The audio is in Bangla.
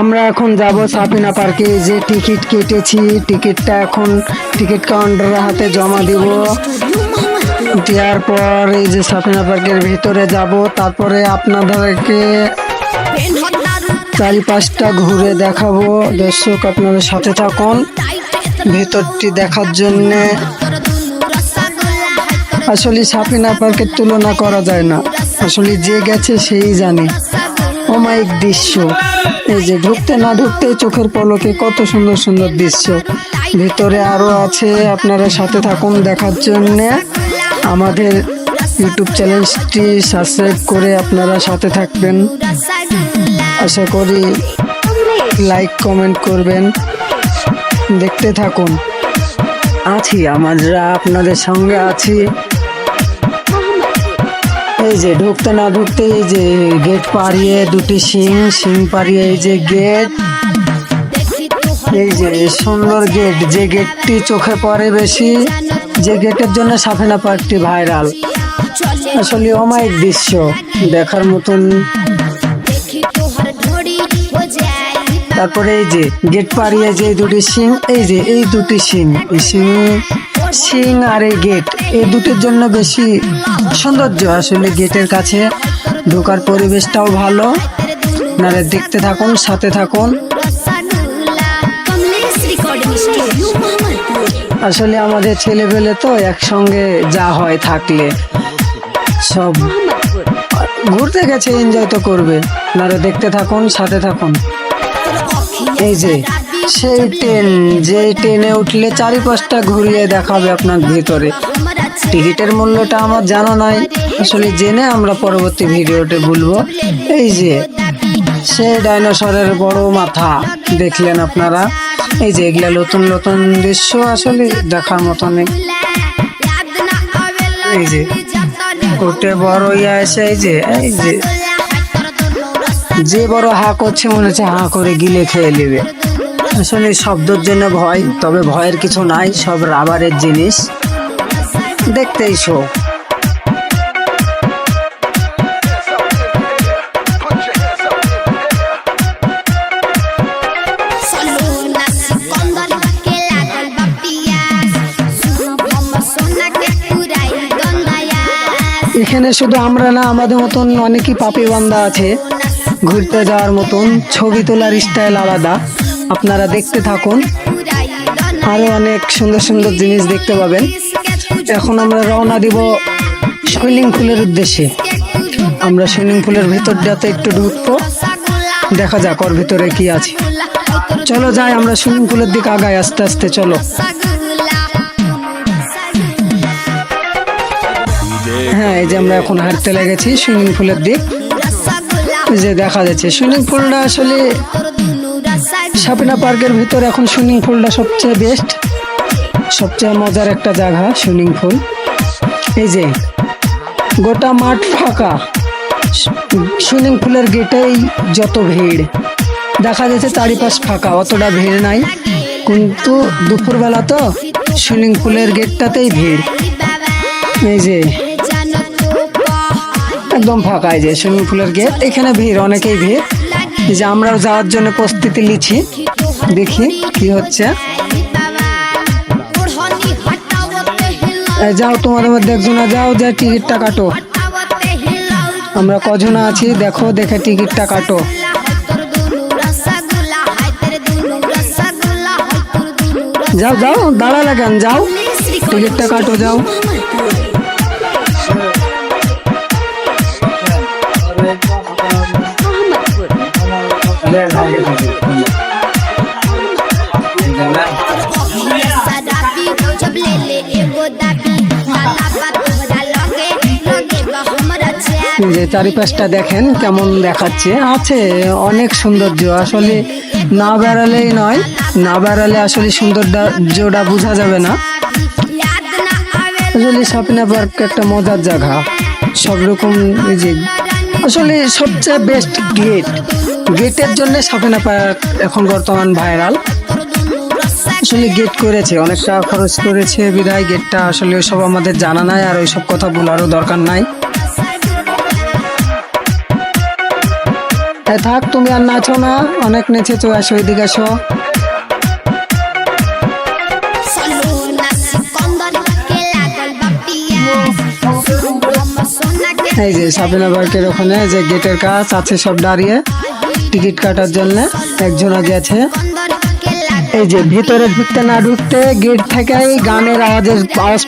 আমরা এখন যাব সাপিনা পার্কে, যে টিকিট কেটেছি। টিকিটটা এখন টিকিট কাউন্টারের হাতে জমা দিব। দেওয়ার পর এই যে সাপিনা পার্কের ভিতরে যাব, তারপরে আপনাদেরকে চারিপাশটা ঘুরে দেখাবো। দর্শক আপনাদের সাথে থাকুন। ভেতরটি দেখার জন্যে আসলে সাপিনা পার্কের তুলনা করা যায় না। আসলে যে গেছে সেই জানে। অমায়িক দৃশ্য। এই যে ঢুকতে না ঢুকতে চোখের পলকে কত সুন্দর সুন্দর দৃশ্য। ভিতরে আরও আছে, আপনারা সাথে থাকুন দেখার জন্যে। আমাদের ইউটিউব চ্যানেলটি সাবস্ক্রাইব করে আপনারা সাথে থাকবেন। আশা করি লাইক কমেন্ট করবেন। দেখতে থাকুন। আছি, আমরা আপনাদের সঙ্গে আছি। এই যে ঢুকতে না ঢুকতে এই যে গেট পাড়িয়ে দুটি সিং সিং পাড়িয়ে এই যে গেট এই যে সুন্দর গেট যে গেটটি চোখে পড়ে বেশি, যে গেটের জন্য সাফেনা পার্কটি ভাইরাল আসলে অমায়িক দৃশ্য, দেখার মতন। তারপরে এই যে গেট পাড়িয়ে যে দুটি সিং, এই যে এই দুটি সিং, এই সিং আর এই গেট, এই দুটির জন্য বেশি সৌন্দর্য আসলে গেটের কাছে। ঢোকার পরিবেশটাও ভালো। আপনারা দেখতে থাকুন, সাথে থাকুন। আসলে আমাদের ছেলেপেলে তো একসঙ্গে যা হয় থাকলে সব ঘুরতে গেছে এনজয় তো করবে। আপনারা দেখতে থাকুন, সাথে থাকুন। এই যে সেই ট্রেন যে ট্রেনে উঠলে চারিপাশটা ঘুরিয়ে দেখাবে আপনার ভিতরে। টিকিটের মূল্যটা আমার জানা নাই। আসলে জেনে আমরা পরবর্তী ভিডিওতে বলব। এই যে সে ডাইনোসরের বড় মাথা, দেখলেন আপনারা? এই যে, এগুলা নতুন নতুন দৃশ্য আসলে দেখার মতনই এই যে, উঠে বড় ইয়া এসে, এই যে এই যে যে বড় হা করছে মনে হচ্ছে হা করে গিলে খেয়ে নেবে। আসলে শব্দের জন্য ভয়, তবে ভয়ের কিছু নাই, সব রাবারের জিনিস। দেখতেই শো। এখানে শুধু আমরা না, আমাদের মতন অনেকই পাপি বান্দা আছে। ঘুরতে যাওয়ার মতন, ছবি তোলার স্টাইল আলাদা। আপনারা দেখতে থাকুন। আরও অনেক সুন্দর সুন্দর জিনিস দেখতে পাবেন। এখন আমরা রওনা দিব সুইমিং পুলের উদ্দেশ্যে। আমরা সুইমিং পুলের ভিতরটাতে একটু ঢুকবো। দেখা যাক ওর ভিতরে কি আছে। চলো যাই, আমরা সুইমিং পুলের দিকে আগাই, আস্তে আস্তে চলো। হ্যাঁ এই যে আমরা এখন হাঁটতে লেগেছি সুইমিং পুলের দিক। যে দেখা যাচ্ছে সুইমিং পুলটা আসলে সাপিনা পার্কের ভিতর এখন সুইমিং পুলটা সবচেয়ে বেস্ট সবচেয়ে মজার একটা জায়গা, সুইমিং পুল। এই যে, গোটা মাঠ ফাঁকা। সুইমিং পুলের গেটেই যত ভিড়, দেখা যাচ্ছে চারিপাশ ফাঁকা, অতটা ভিড় নাই। কিন্তু দুপুরবেলা তো সুইমিং পুলের গেটটাতেই ভিড়। এই যে, একদম ফাঁকা এই যে সুইমিং পুলের গেট, এখানে ভিড়, অনেকেই ভিড়। যে আমরাও যাওয়ার জন্য প্রস্তুতি নিচ্ছি। দেখি কি হচ্ছে। যাও তোমাদের মধ্যে একজনা যাও যে টিকিটটা কাটো। আমরা কজনা আছি? দেখো, দেখে টিকিটটা কাটো। যাও যাও দাঁড়া লাগান যাও। টিকিটটা কাটো, যাও। যে চারিপাশটা দেখেন কেমন দেখাচ্ছে। আছে অনেক সৌন্দর্য, আসলে না বেড়ালেই নয়, না বেড়ালে আসলে সৌন্দর্যটা বোঝা যাবে না। আসলে সাপিনা পার্ক একটা মজার জায়গা, সব রকম এই যে, আসলে সবচেয়ে বেস্ট গেট গেটের জন্য সাপিনা পার্ক এখন বর্তমান ভাইরাল আসলে গেট করেছে অনেক টাকা খরচ করেছে বিধায় গেটটা আসলে ওইসব আমাদের জানা নাই আর ওইসব কথা বলারও দরকার নাই। থাক, তুমি আর নাচো না। অনেক নেচেছো, আসো এদিকে আসো। এই যে সাবিনা পার্কের ওখানে যে গেটের কাজ আছে সব দাঁড়িয়ে টিকিট কাটার জন্য একজন গেছে এই যে ভিতরে ঢুকতে না ঢুকতে গেট থেকেই গানের আওয়াজের আওয়াজ